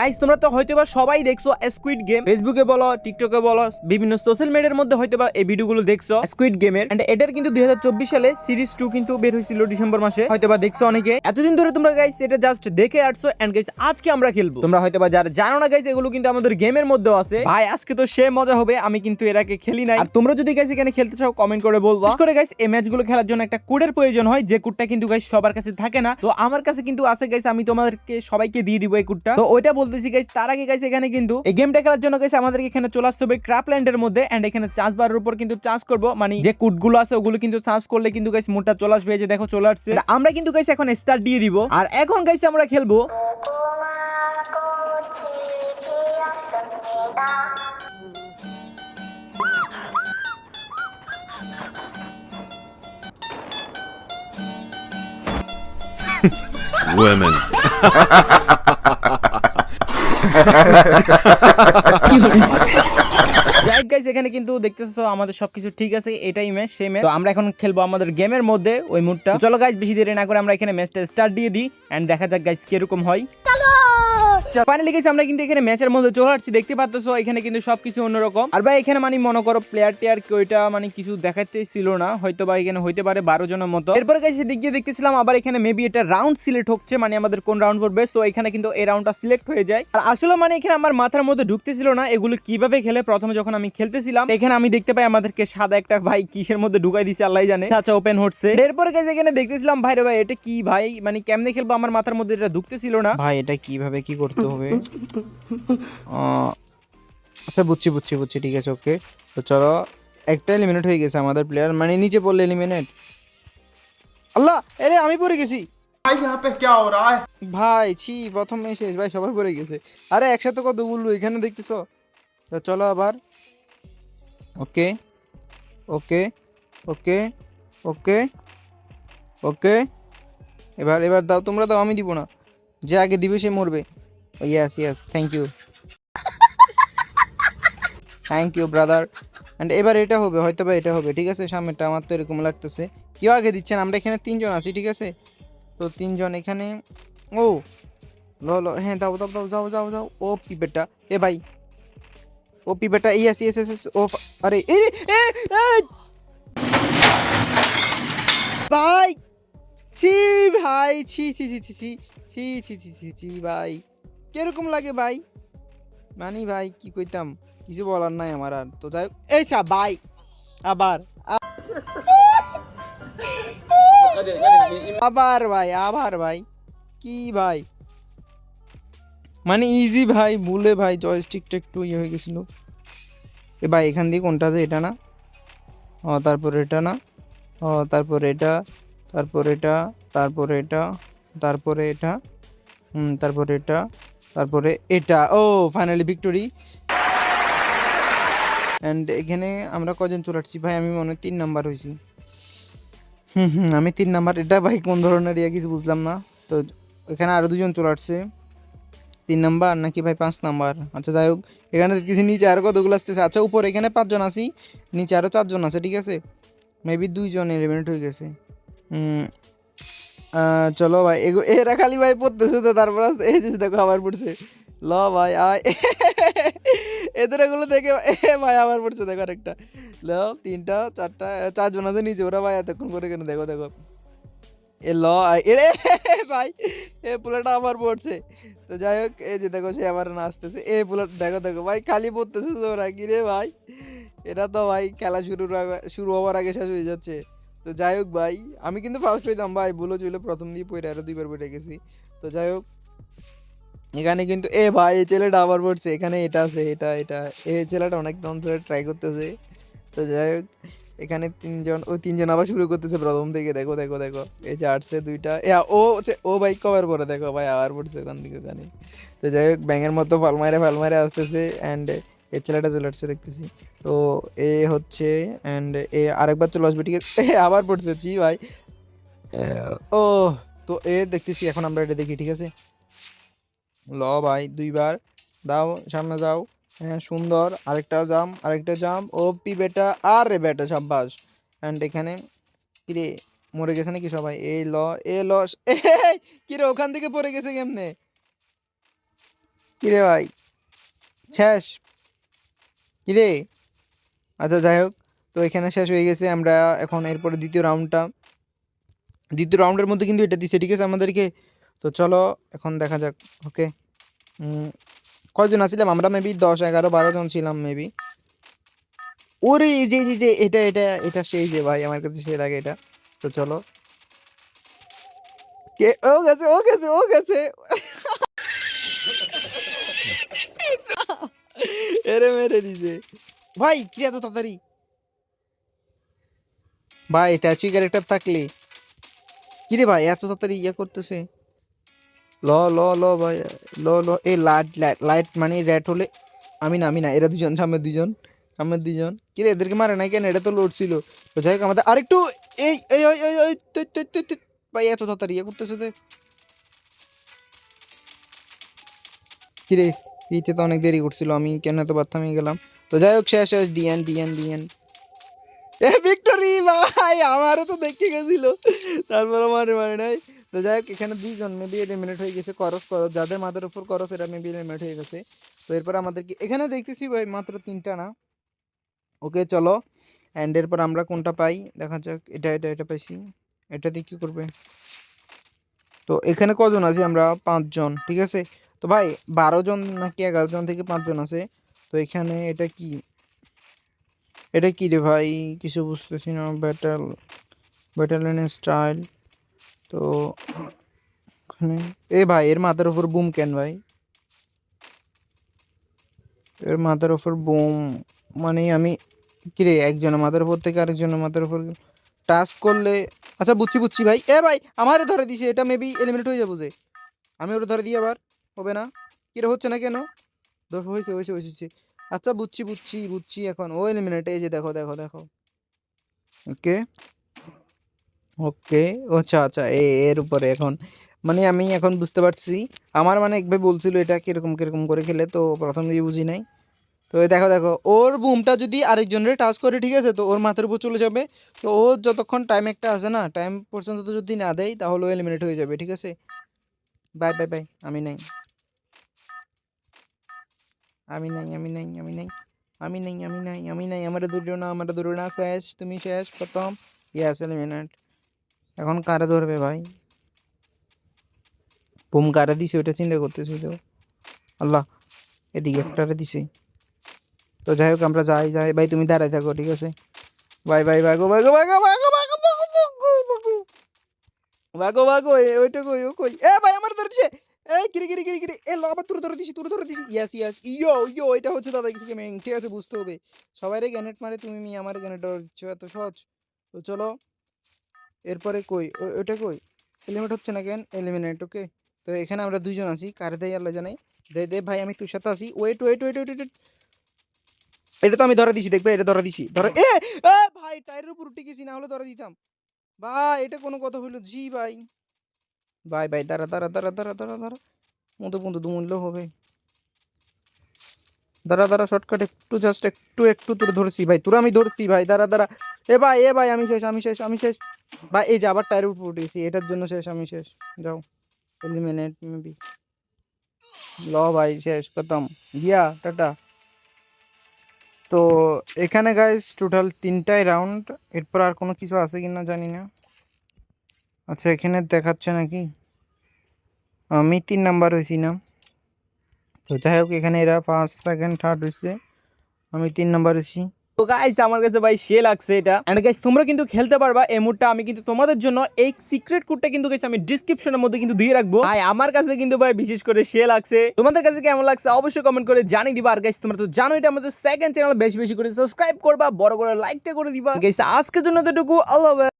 Guys তোমরা তো হয়তোবা সবাই দেখছ স্কুইড গেম ফেসবুকে বলো টিকটকে বলো, বিভিন্ন সোশ্যাল মিডিয়ার মধ্যে হয়তোবা এই ভিডিওগুলো দেখছ। স্কুইড গেমের এন্ড এটার কিন্তু দুই সালে সিরিজ টু কিন্তু বের হয়েছিল ডিসেম্বর মাসে। হয়তোবা দেখছ অনেকে। এতদিন ধরে তোমরা গাইস এটা জাস্ট দেখে আসছো। এন্ড গাইস আজকে আমরা খেলব। তোমরা হয়তোবা যারা জানো না গাইস এগুলো কিন্তু আমাদের গেমের মধ্যেও আছে। ভাই, আজকে তো সে মজা হবে। আমি কিন্তু এর আগে খেলি নাই। আর তোমরা যদি গাইস এখানে খেলতে চাও কমেন্ট করে বলব। বিশেষ করে গাইস এই ম্যাচগুলো খেলার জন্য একটা কোডের প্রয়োজন হয়। যে কোডটা কিন্তু গাইস সবার কাছে থাকে না। তো আমার কাছে কিন্তু আছে গাইস আমি তোমাদেরকে সবাইকে দিয়ে দিব এই কোডটা তো ওইটা বলতেছি গাইস তার আগে গাইস এখানে কিন্তু এই গেমটা খেলার জন্য গাইস আমাদেরকে এখানে চলে আসতে হবে ক্রাফল্যান্ডের মধ্যে এন্ড এখানে চার্জ বারের উপর কিন্তু চার্জ করব। মানে যে কোডগুলো আছে, ওগুলো কিন্তু চার্জ করলে কিন্তু গাইস মোটটা চলে আসবে যে দেখো, চলে আসছে। আমরা কিন্তু গাইস এখন স্টার্ট দিয়ে দিব। আর এখন গাইস আমরা খেলব women. যাই গাইস এখানে কিন্তু দেখতেছো আমাদের সবকিছু ঠিক আছে এটাই ম্যাচ সেই ম্যাচ তো আমরা এখন খেলব আমাদের গেমের মধ্যে ওই মুডটা। চলো গাইস বেশি দেরি না করে আমরা এখানে ম্যাচটা স্টার্ট দিয়ে দিই এন্ড দেখা যাক গাইস কীরকম হয়। ফাইনালি গেছি আমরা কিন্তু এখানে ম্যাচের মধ্যে চলে আসছি। দেখতে পাচ্ছ এখানে কিন্তু সবকিছু অন্যরকম। আর ভাই, এখানে মানে মনে করো প্লেয়ার টেয়ার মানে কিছু দেখাতে ছিল না। হয়তো বা এখানে হইতে পারে বারো জনের মতো। এরপরে গেছি দিক দিয়ে দেখতেছিলাম, আবার এখানে মেবি এটা রাউন্ড সিলেক্ট হচ্ছে মানে আমাদের কোন রাউন্ড পড়বে সো এখানে কিন্তু এই রাউন্ডটা সিলেক্ট হয়ে যায়। আর আসলে মানে এখানে আমার মাথার মধ্যে ঢুকতেছিল না, এগুলো কীভাবে খেলে? প্রথমে যখন আমি খেলতেছিলাম, এখানে আমি দেখতে পাই আমাদেরকে সাদা একটা ভাই কিসের মধ্যে ঢুকাই দিছে আল্লাহ জানে। আচ্ছা ওপেন হচ্ছে। এরপরে গেছে এখানে দেখতেছিলাম, ভাই রে ভাই, এটা কি ভাই? মানে কেমনে খেলব? আমার মাথার মধ্যে এটা ঢুকতেছিল না। ভাই, এটা কীভাবে কি করতে করতে হবে। আচ্ছা বুঝছি বুঝছি বুঝছি ঠিক আছে ওকে তো চলো একটা এলিমিনেট হয়ে গেছে আমাদের প্লেয়ার মানে নিচে পড়লে এলিমিনেট আল্লাহ আরে আমি পড়ে গেছি। ভাই ছি প্রথম ভাই সবাই পড়ে গেছে। আরে একসাথে এখানে দেখতেছো? তো চলো আবার। ওকে ওকে ওকে ওকে ওকে এবার এবার দাও তোমরা দাও আমি দিব না। যে আগে দিবে সে মরবে। Yes yes thank you thank you brother and এবার এটা হবে হয়তো বা এটা হবে ঠিক আছে সামনেটা আমার তো এরকম লাগতেছে কেউ আগে দিচ্ছেন আমরা এখানে তিনজন আছি ঠিক আছে তো তিনজন এখানে ও ল হ্যাঁ দাও দাও দাও যাও যাও যাও ও পিপেটা এ ভাই ও পিপেটা ইয়েস ইয়েস ইয়েস ও আরে! ভাই ছি ভাই ছি ছি ছি ছি ছি ছি ছি ছি ছি ভাই কীরকম লাগে ভাই? মানি ভাই, কি কইতাম? কিছু বলার নাই আমার আর। তো যাই এই সা ভাই আবার। আবার ভাই আবার ভাই। কি ভাই? মানে ইজি ভাই, ভুলে ভাই জয়স্টিকটা একটু ইয়ে হয়ে গেছিল। এ ভাই, এখান দিয়ে কোনটা আছে এটা না? ও, তারপর এটা না? ও, তারপর এটা তারপর এটা, তারপরে এটা তারপরে এটা, হুম, তারপরে এটা। তারপরে এটা, ও ফাইনালি ভিক্টোরি অ্যান্ড এখানে আমরা কজন চলে ভাই, আমি মনে তিন নাম্বার হয়েছি। হুম হুম, আমি তিন নাম্বার এটা ভাই কোন ধরনের ইয়া কিছু বুঝলাম না। তো এখানে আরও দুজন চলে আসছে। তিন নাম্বার নাকি ভাই পাঁচ নাম্বার আচ্ছা যাই হোক, এখানে দেখতেছি নিচে আরও কতগুলো আসতেছে। আচ্ছা উপর এখানে পাঁচজন আছি, নিচে আরও চারজন আছে, ঠিক আছে? মেবি দুইজন এলিমিনেট হয়ে গেছে। চলো ভাই এরা খালি ভাই পড়তেছে তো, তারপর এই যে দেখো আবার পড়ছে। ল ভাই, আয়। এদের এগুলো দেখে ভাই আবার পড়ছে, দেখো আরেকটা। ল, তিনটা, চারটা চারজন আছে নিচে, ওরা ভাই এতক্ষণ করে কেন? দেখো দেখো। এ, ল, আয়- এ রে ভাই, এ পুলাটা আবার পড়ছে। তো যাই হোক, এই যে দেখো, সে আবার না আসতেছে এ পুলাট দেখো দেখো, ভাই খালি পড়তেছে তো ওরা, কি রে ভাই? এরা তো ভাই খেলা আগে, শুরু হওয়ার আগে শেষ হয়ে যাচ্ছে। তো যাই হোক ভাই, আমি কিন্তু ফার্স্ট হইতাম ভাই, ভুলো ছিল প্রথম দিয়ে পড়ে আরও দুইবার পড়ে গেছি। তো যাই হোক, এখানে কিন্তু, এ ভাই, এই ছেলেটা আবার পড়ছে, এখানে এটা আছে, এটা এটা, এই ছেলেটা অনেক দম ধরে ট্রাই করতেছে। তো যাই হোক, এখানে তিনজন, ও তিনজন আবার শুরু করতেছে প্রথম থেকে, দেখো দেখো দেখো, এই যে আটছে দুইটা, এ, ও ও ভাই কভার পরে, দেখো ভাই, আবার পড়ছে ওখান থেকে ওখানে। তো যাই হোক, ব্যাঙের মতো ফালমারে ফালমারে আসতেছে অ্যান্ড এই ছেলেটা চলে আসছে দেখতেছি। তো এ হচ্ছে অ্যান্ড এ আরেকবার চলে আসবে, ঠিক আছে? আবার পড়ছে জি ভাই। ও, তো এ দেখতেছি, এখন আমরা এটা দেখি, ঠিক আছে? ল ভাই, দুইবার। দাও, সামনে যাও। হ্যাঁ সুন্দর। আরেকটা জাম আরেকটা জাম। ও পি বেটা, আর রে বেটা সাব্বাস। অ্যান্ড এখানে কিরে মরে গেছে নাকি সবাই? এই ল, এ ল কিরে ওখান থেকে পড়ে গেছে কেমনে? কিরে ভাই? শেষ। কিরে আচ্ছা যাই হোক। তো এখানে শেষ হয়ে গেছে। আমরা এখন এরপরে দ্বিতীয় রাউন্ডটা। দ্বিতীয় রাউন্ডের মধ্যে কিন্তু এটা দিচ্ছে ঠিক আছে আমাদেরকে? তো চলো, এখন দেখা যাক। ওকে কয়জন আসছিলাম আমরা মেবি দশ, এগারো, বারো জন ছিলাম মেবি ওরে যে যে- যে, এটা এটা এটা সেই যে ভাই, আমার কাছে সেই লাগে এটা। তো চলো। কে? ও গেছে ও গেছে ও গেছে। এরে মেরে দিছে। ভাই, কি এত তাড়াতাড়ি? ভাই ট্যাচুই ক্যারেক্টার থাকলে। কি রে ভাই, এত তাড়াতাড়ি ইয়ে করতেছে? ল ল ল ভাই, ল ল, এই লাইট লাইট লাইট মানে রেড হলে আমি না আমি না, এরা দুজন সামনে দুজন সামনে দুজন। কি রে এদেরকে মারে নাই কেন? এটা তো লোড ছিল। তো যাই হোক, আমাদের আরেকটু এই এই ওই ওই ওই। ভাই, এত তাড়াতাড়ি ইয়ে করতেছে যে। কি রে পিতে তো অনেক দেরি করছিল, আমি কেন এত বাথরুমে গেলাম? তো যাই হোক, শেষ শেষ ডিএন ডিএন ডিএন এ ভিক্টরি ভাই, আমারও তো দেখে গেছিল তারপর আমার মানে নাই। তো যাই হোক, এখানে দুইজন মেবি এলিমিনেট হয়ে গেছে করস করস যাদের মাথার উপর করস এরা মেবি এলিমিনেট হয়ে গেছে। তো এরপর আমাদেরকে, এখানে দেখতেছি ভাই, মাত্র তিনটা না? ওকে, চলো। অ্যান্ড এরপর আমরা কোনটা পাই? দেখা যাক, এটা এটা এটা পাইছি। এটা দিয়ে কী করবে? তো এখানে কজন আছি আমরা? পাঁচজন, ঠিক আছে? তো ভাই, বারো জন নাকি এগারো জন থেকে পাঁচজন আছে। তো এখানে এটা কি? এটা কি রে ভাই? কিছু বুঝতেছি না। ব্যাটাল ব্যাটালিয়নের স্টাইল তো এ ভাই, এর মাথার উপর বুম কেন ভাই? এর মাথার উপর বুম মানে আমি কিরে একজনের মাথার উপর থেকে আরেকজনের মাথার উপর টাচ করলে আচ্ছা বুঝছি বুঝছি ভাই। এ ভাই, আমারে ধরে দিছে। এটা মেবি এলিমিনেট হয়ে যাব যে। আমি ওটা ধরে দিই আবার। হবে না? কিরে, হচ্ছে না কেন? ধর, হয়েছে হয়েছে হয়েছে আচ্ছা বুঝছি বুঝছি বুঝছি এখন। ও এলিমিনেট এই যে দেখো দেখো দেখো। ওকে ওকে আচ্ছা আচ্ছা এর উপরে এখন। মানে আমি এখন বুঝতে পারছি। আমার মানে এক ভাই বলছিল এটা কীরকম কীরকম করে খেলে, তো প্রথম দিয়ে বুঝি নাই। তো দেখো দেখো, ওর বুমটা যদি আরেকজনের টাচ করে, ঠিক আছে, তো ওর মাথার উপর চলে যাবে। তো ও যতক্ষণ টাইম একটা আছে না টাইম পর্যন্ত যদি না দেয়, তাহলে ও এলিমিনেট হয়ে যাবে, ঠিক আছে? বাই বাই বাই আমি নাই। আমি নাই আমি নাই আমি নাই আমি নাই আমি নাই আমি নাই আমার দূরে না আমার দূরে না শেষ তুমি শেষ প্রথম ইয়াস এলিমিনেট এখন কারে ধরবে ভাই বুম কারে দিছে ওটা চিন্তা করতেছি তো আল্লাহ এদিকে একটারে দিছে তো যাই হোক আমরা যাই যাই ভাই তুমি দাঁড়াই থাকো ঠিক আছে বাই বাই ভাগো ভাগো বাগো ভাগো বাগো বাগো বাগো ভাগো বাগো ওইটা কই ও কই এ ভাই আমার ধরে দিছে এই, কিরি কিরি কিরি কিরি এ লাভ তুই ধরে দিছি তুই ধরে দিছি। ইয়াস ইয়াস ইয়ো ইয়ো এটা হচ্ছে দাদা কিছু গেমিং ঠিক আছে, বুঝতে হবে। সবাইরে গ্যানেট মারে, তুমি মি আমার গ্যানেট দিচ্ছ, এত সহজ। তো চলো, এরপরে কই? ওইটা কই? এলিমিনেট হচ্ছে না কেন? এলিমিনেট ওকে তো এখানে আমরা দুইজন আছি, কার দেয়, আল্লাহ জানাই দে দে, ভাই, আমি তোর সাথে আছি। Wait wait wait wait wait এটা তো আমি ধরা দিছি, দেখবে, এটা ধরা দিছি। ধরে, এ ভাই টায়ারের উপর উঠে গেছি, না হলে ধরা দিতাম। ভাই, এটা কোনো কথা হইল, জি, ভাই। ভাই ভাই দাঁড়া দাঁড়া দাঁড়া দাঁড়া দাঁড়া দাঁড়া। মতো পর্যন্ত দুমূল্য হবে। দাঁড়া দাঁড়া শর্টকাট একটু জাস্ট একটু একটু তোর ধরছি ভাই, তোরা আমি ধরছি ভাই, দাঁড়া দাঁড়া। এ ভাই এ ভাই, আমি শেষ আমি শেষ আমি শেষ। ভাই, এই যে আবার টায়ারের উপর উঠেছি, এটার জন্য শেষ, আমি শেষ। যাও এলিমিনেট মেবি ল ভাই, শেষ, খতম। গিয়া টাটা। তো এখানে গাইস টোটাল তিনটাই রাউন্ড এরপর আর কোনো কিছু আছে কি না জানি না। আচ্ছা এখানে দেখাচ্ছে নাকি? আমি তিন নাম্বার হয়েছি না? তো যাই হোক, এখানে এরা ফার্স্ট সেকেন্ড থার্ড হয়েছে। আমি তিন নাম্বার হয়েছি। তো গাইস আমার কাছে ভাই সে লাগছে এটা। এন্ড গাইস তোমরা কিন্তু খেলতে পারবা এই মুডটা। আমি কিন্তু তোমাদের জন্য এই সিক্রেট কোডটা কিন্তু গাইস আমি ডেসক্রিপশনের মধ্যে কিন্তু দিয়ে রাখব। ভাই, আমার কাছে কিন্তু ভাই বিশেষ করে সে লাগছে। তোমাদের কাছে কেমন লাগছে অবশ্যই কমেন্ট করে জানিয়ে দিবা। আর গাইস তোমরা তো জানো এটা আমাদের সেকেন্ড চ্যানেল বেশি বেশি করে সাবস্ক্রাইব করবা, বড় করে লাইকটা করে দিবা। গাইস আজকের জন্য এতটুকু। আল্লাহ।